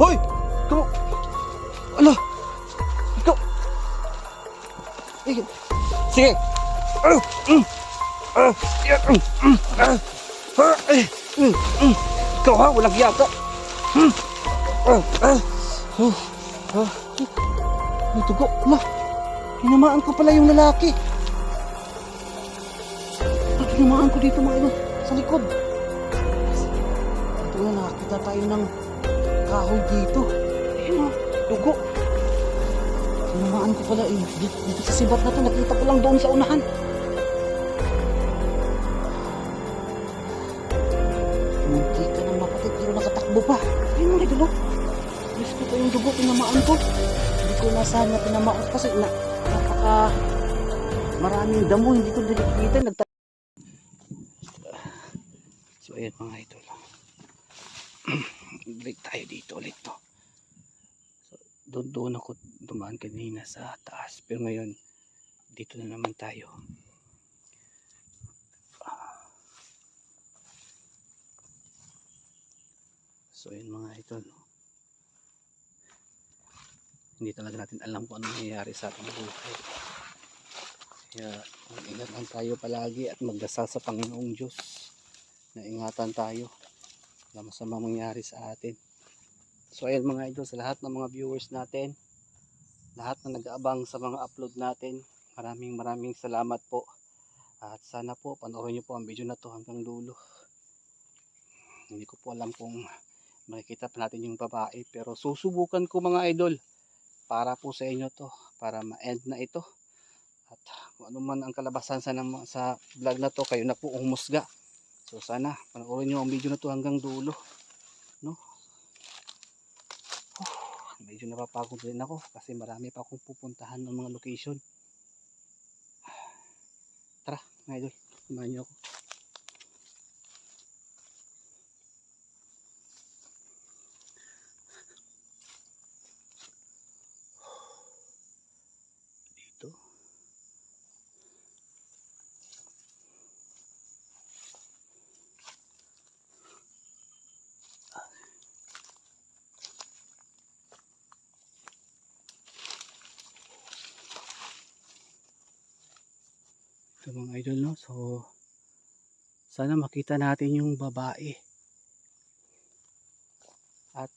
Hoy! Ikaw! Ala! Ikaw! Sige! Sige! Ah! Yan! Eh! Mm! Mm! Ikaw ha! Walang hiya ka! Mm! Ah! Ah! Oh! Ah! May dugo! Ala! Tinamaan ko pala yung lalaki! Tinamaan ko dito mga ino sa likod! Ito na nakakita tayo ng kahoy dito. Ayun o, dugo. Tinamaan ko pala eh. Dito, dito sa sibat na to, nakita ko lang doon sa unahan. Munti ka ng mapatid pero nakatakbo pa. Ayun mga dugo. Gusto ko yung dugo, tinamaan ko. Hindi ko na tinamaan kasi na, napaka maraming damo. Hindi ko dinikita. Nagta so ayun mga idol. Break tayo dito ulit to. So, doon doon ako dumaan kanina sa taas. Pero ngayon, dito na naman tayo. So yun mga idol. Hindi talaga natin alam kung ano nangyayari sa ating buhay. Kaya mag-ingat lang tayo palagi at magdasal sa Panginoong Diyos na ingatan tayo na masamang mangyari sa atin. So ayun mga idol, sa lahat ng mga viewers natin, lahat na nag-aabang sa mga upload natin, maraming maraming salamat po. At sana po, panoorin niyo po ang video na to hanggang dulo. Hindi ko po alam kung makikita pa natin yung babae, pero susubukan ko mga idol para po sa inyo to, para ma-end na ito. At kung ano man ang kalabasan sa, sa vlog na to, kayo na po umusga. So sana panoorin nyo ang video na to hanggang dulo. No? Oh, medyo napapagod din ako kasi marami pa akong pupuntahan ng mga location. Tara, mga idol, samahan niyo ako. Ito mga idol no. So sana makita natin yung babae. At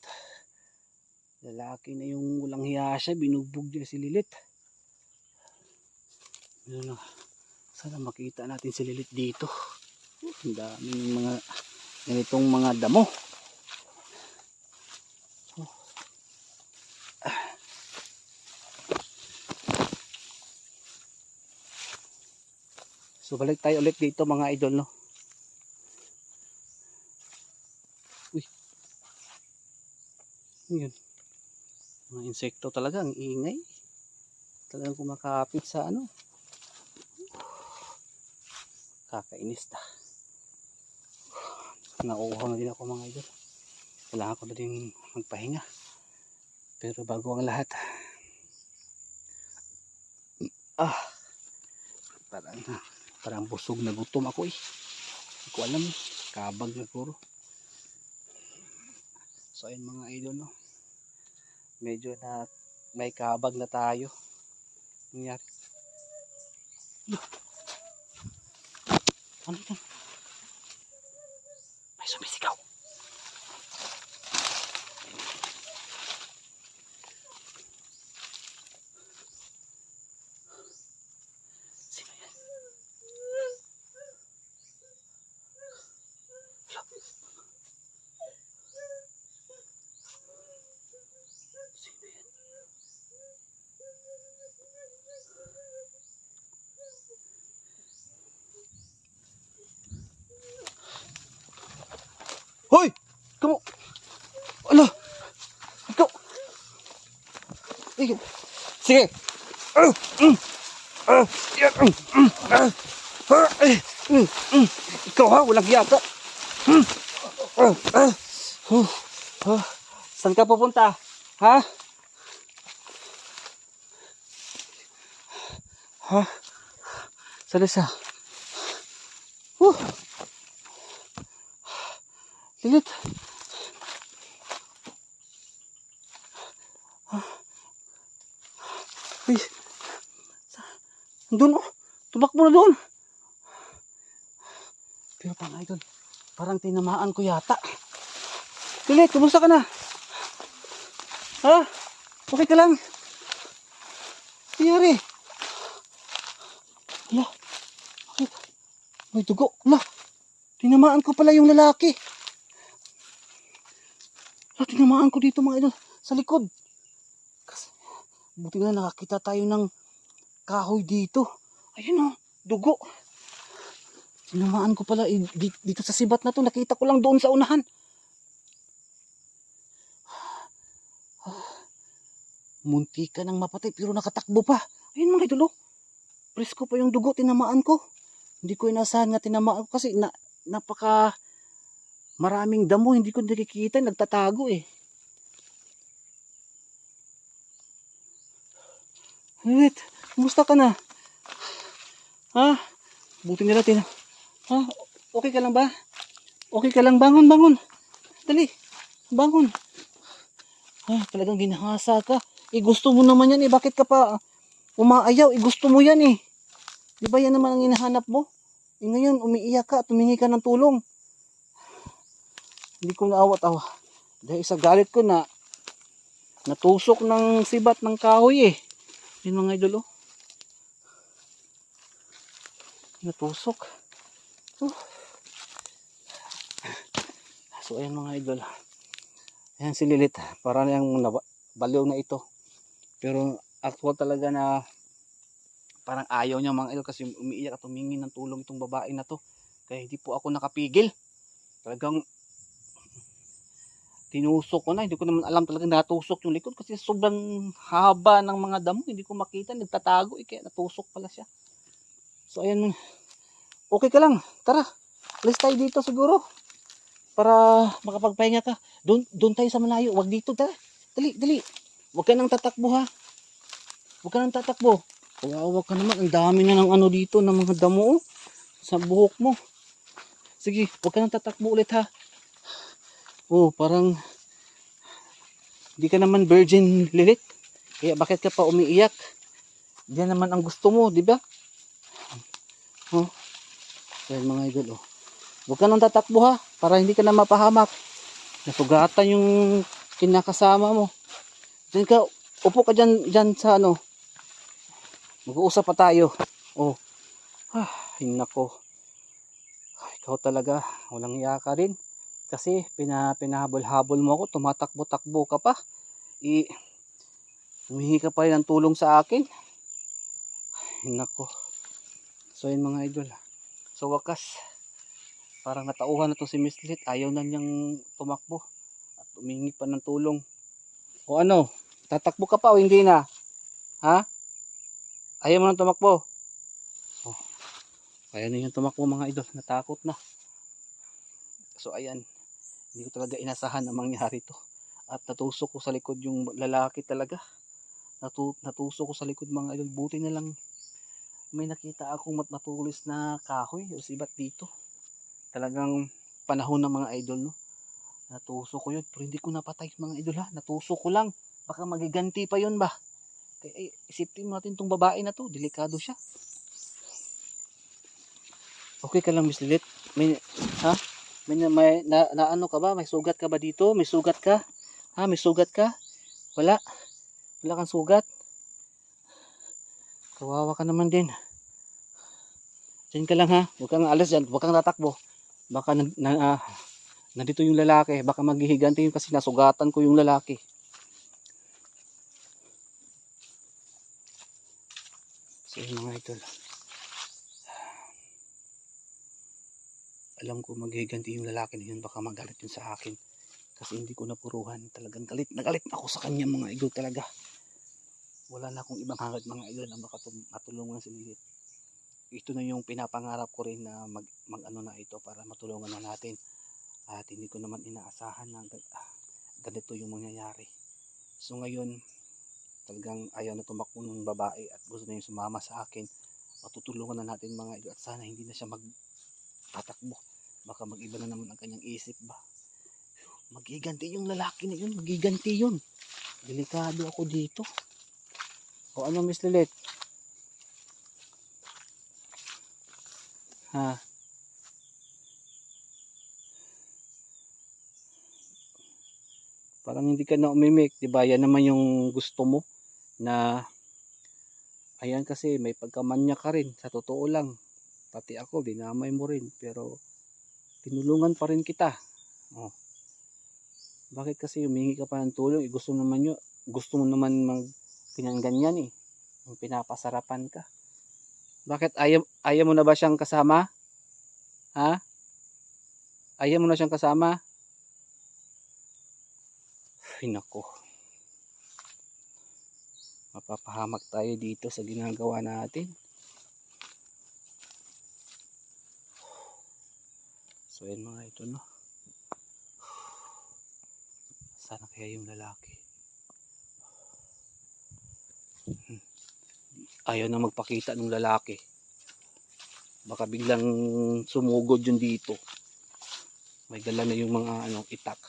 lalaki na yung walang hiya siya, binugbog niya si Lilit. Ano na, sana makita natin si Lilit dito. Uh, Ang daming mga ganitong mga damo. So balik tayo ulit dito mga idol no. Uy. Ano yun? Mga insekto talaga ang ingay. Talagang kumakapit sa ano. Kakainis ta. Nauuhaw na din ako mga idol. Kailangan ko na din magpahinga. Pero bago ang lahat. Ah. Parang parang busog na gutom ako eh. Hindi ko alam. Kabag na puro. So ayun mga idol no. Medyo na may kabag na tayo. Nangyari. Ano yan? Hoy! Kamu! Ala! Ikaw! Sige! Sige! Ah! Mm! Ah! Yan! Mm! Mm! Ah! Eh! Mm! Mm! Ikaw ha! Walang hiya ka! Mm! Saan ka pupunta? Ha? Ha? Saan siya? Huh! Lilit. Ay, sa- doon oh. Tumakbo na doon. Pero pang idol, parang tinamaan ko yata. Lilit, kumusta ka na? Ha? Okay ka lang? Nangyari? Hala, bakit? May dugo. Hala, tinamaan ko pala yung lalaki. Tinamaan ko dito mga idol, sa likod. Kasi, buti na nakakita tayo ng kahoy dito. Ayun oh, dugo. Tinamaan ko pala eh, di- dito sa sibat na to. Nakita ko lang doon sa unahan. Munti ka nang mapatay pero nakatakbo pa. Ayun mga idol oh. Presko pa yung dugo, tinamaan ko. Hindi ko inasahan nga tinamaan ko kasi na, napaka maraming damo. Hindi ko nakikita, nagtatago eh. Wait, kumusta ka na? Ha? Buti nila tina. Ha? Okay ka lang ba? Okay ka lang? Bangon, bangon. Dali. Bangon. Ha, talagang ginahasa ka. Eh, gusto mo naman yan eh. Bakit ka pa umaayaw? Eh, gusto mo yan eh. Di ba yan naman ang hinahanap mo? Eh, ngayon, umiiyak ka at tumingi ka ng tulong. Hindi ko naawat-awa. Dahil sa galit ko na natusok ng sibat ng kahoy eh. Yun mga idol oh. Natusok. Oh. So ayan mga idol. Ayan si Lilith. Para na yung baliw na ito. Pero actual talaga na parang ayaw niya mga idol kasi umiiyak at humingi ng tulong itong babae na to. Kaya hindi po ako nakapigil. Talagang tinusok ko na. Hindi ko naman alam talaga natusok yung likod kasi sobrang haba ng mga damo. Hindi ko makita. Nagtatago eh. Kaya natusok pala siya. So ayan. Okay ka lang. Tara. Alis tayo dito siguro. Para makapagpahinga ka. Doon, doon tayo sa malayo. Wag dito. Tara. Dali, dali. Huwag ka nang tatakbo ha. Huwag ka nang tatakbo. Kawawa ka naman. Ang dami na ng ano dito. Ng mga damo oh, sa buhok mo. Sige. Huwag ka nang tatakbo ulit ha. Oh, parang hindi ka naman virgin Lilith. Kaya bakit ka pa umiiyak? Diyan naman ang gusto mo, di ba? Oh. Ayan mga idol, oh. Huwag ka nang tatakbo ha, para hindi ka na mapahamak. Nasugatan yung kinakasama mo. Diyan ka, upo ka dyan, dyan sa ano. Mag-uusap pa tayo. Oh. Ah, nako. Ikaw talaga, walang iya ka rin. Kasi pina, pinahabol-habol mo ako, tumatakbo-takbo ka pa. I, humihingi ka pa rin ng tulong sa akin. Ay, nako. So yun mga idol. So wakas, parang natauhan na to si Miss Lit. Ayaw na niyang tumakbo. At humingi pa ng tulong. O ano, tatakbo ka pa o hindi na? Ha? Ayaw mo nang tumakbo? Oh, ayaw na yung tumakbo mga idol. Natakot na. So ayan, hindi ko talaga inasahan na mangyari to. At natusok ko sa likod yung lalaki talaga. Natu natusok ko sa likod mga idol. Buti na lang may nakita akong mat matulis na kahoy o sibat dito. Talagang panahon ng mga idol no. Natusok ko yun pero hindi ko napatay mga idol ha. Natusok ko lang. Baka magiganti pa yun ba? Kaya isipin natin tong babae na to. Delikado siya. Okay ka lang Miss Lilith? May, ha? May, may na, na ano ka ba? May sugat ka ba dito? May sugat ka? Ha? May sugat ka? Wala? Wala kang sugat? Kawawa ka naman din. Diyan ka lang ha. Huwag kang alas dyan. Huwag kang tatakbo. Baka na, na, ah, nandito yung lalaki. Baka maghihiganti yun kasi nasugatan ko yung lalaki. So yun mga idol. Alam ko maghihiganti yung lalaki na yun. Baka magalit yun sa akin. Kasi hindi ko napuruhan. Talagang galit na galit ako sa kanya mga idol talaga. Wala na akong ibang hangad mga idol na matulungan si Lilith. Ito na yung pinapangarap ko rin na mag, mag ano na ito para matulungan na natin. At hindi ko naman inaasahan na ah, ganito yung mangyayari. So ngayon, talagang ayaw na tumakbo ng babae at gusto na yung sumama sa akin. Matutulungan na natin mga idol at sana hindi na siya magtatakbo. Baka mag-iba na naman ang kanyang isip ba. Magiganti yung lalaki na yun, magiganti yun. Delikado ako dito. O ano, Miss Lilit? Ha? Parang hindi ka na umimik, 'di ba? Yan naman yung gusto mo na ayan kasi may pagkamanya ka rin sa totoo lang. Pati ako dinamay mo rin pero tinulungan pa rin kita. Oh. Bakit kasi humingi ka pa ng tulong? Eh, gusto naman nyo, gusto mo naman mag ganyan-ganyan eh. Yung pinapasarapan ka. Bakit ayaw, ayaw mo na ba siyang kasama? Ha? Ayaw mo na siyang kasama? Ay nako. Mapapahamak tayo dito sa ginagawa natin. So yun mga ito no. Sana kaya yung lalaki. Hmm. Ayaw na magpakita ng lalaki. Baka biglang sumugod yun dito. May dala na yung mga ano, itak.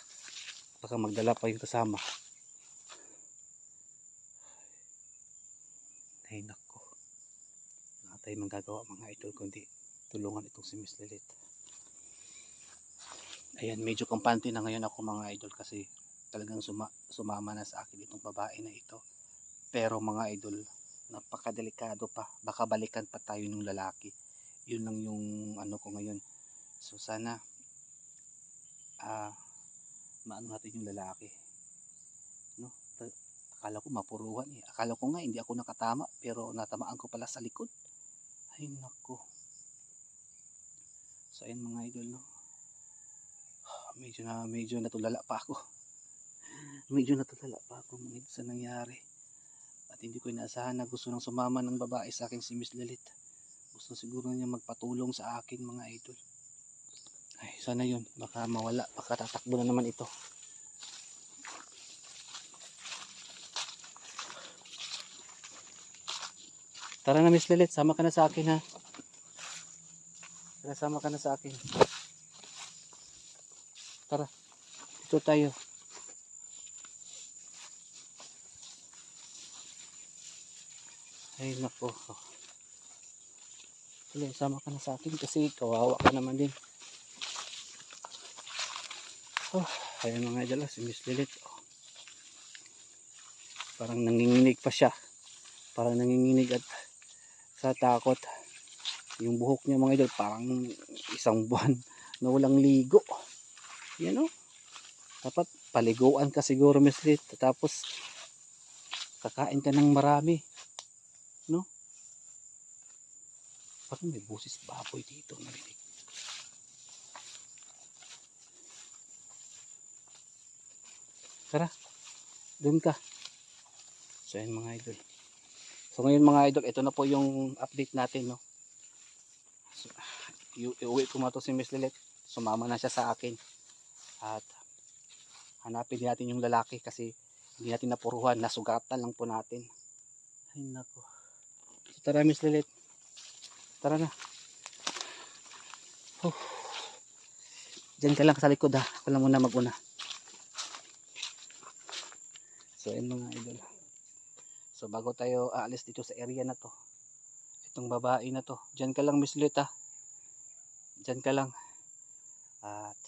Baka magdala pa yung kasama. Ay nako. Wala tayong magagawa mga idol kundi tulungan itong si Miss Lilith. Ayan, medyo kampante na ngayon ako mga idol kasi talagang suma sumama na sa akin itong babae na ito. Pero mga idol, napakadelikado pa. Baka balikan pa tayo ng lalaki. Yun lang yung ano ko ngayon. So sana ah maano natin yung lalaki. No? Akala ko mapuruhan eh. Akala ko nga hindi ako nakatama pero natamaan ko pala sa likod. Ay nako. So ayun mga idol no. Medyo na medyo natulala pa ako. Medyo natulala pa ako idol sa nangyari. At hindi ko inaasahan na gusto nang sumama ng babae sa akin si Miss Lilith. Gusto siguro niya magpatulong sa akin mga idol. Ay, sana yun. Baka mawala. Baka tatakbo na naman ito. Tara na Miss Lilith, sama ka na sa akin ha. Tara, sama ka na sa akin. Tara, dito tayo. Ay nako. Sige, sama ka na sa akin kasi kawawa ka naman din. Oh, ayan mga idol, ah, si Miss Lilith. Oh. Parang nanginginig pa siya. Parang nanginginig at sa takot. Yung buhok niya mga idol, parang isang buwan na walang ligo. Yan oh. Dapat paliguan ka siguro Miss Lilith. Tapos kakain ka ng marami. No? Parang may busis baboy dito narinig. Tara, doon ka. So yan mga idol. So ngayon mga idol, ito na po yung update natin. No? So, iuwi ko mato si Miss Lilith. Sumama na siya sa akin. At hanapin din natin yung lalaki kasi hindi natin napuruhan. Nasugatan lang po natin. Ay nako. So, tara Miss Lilith. Tara na. Oh. Diyan ka lang sa likod ha. Ako lang muna maguna. So ayun mga idol. So bago tayo aalis dito sa area na to. Itong babae na to. Diyan ka lang Miss Lilith ha. Diyan ka lang. At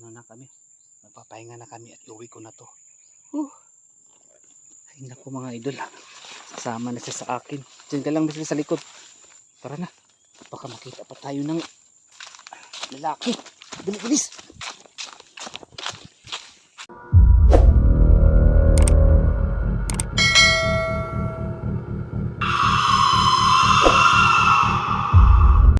ano na kami. Magpapahinga na kami at iuwi ko na to. Whew. Ay naku mga idol. Kasama na siya sa akin. Diyan ka lang Lilith sa likod. Tara na. Baka makita pa tayo ng lalaki. Dali, bilis.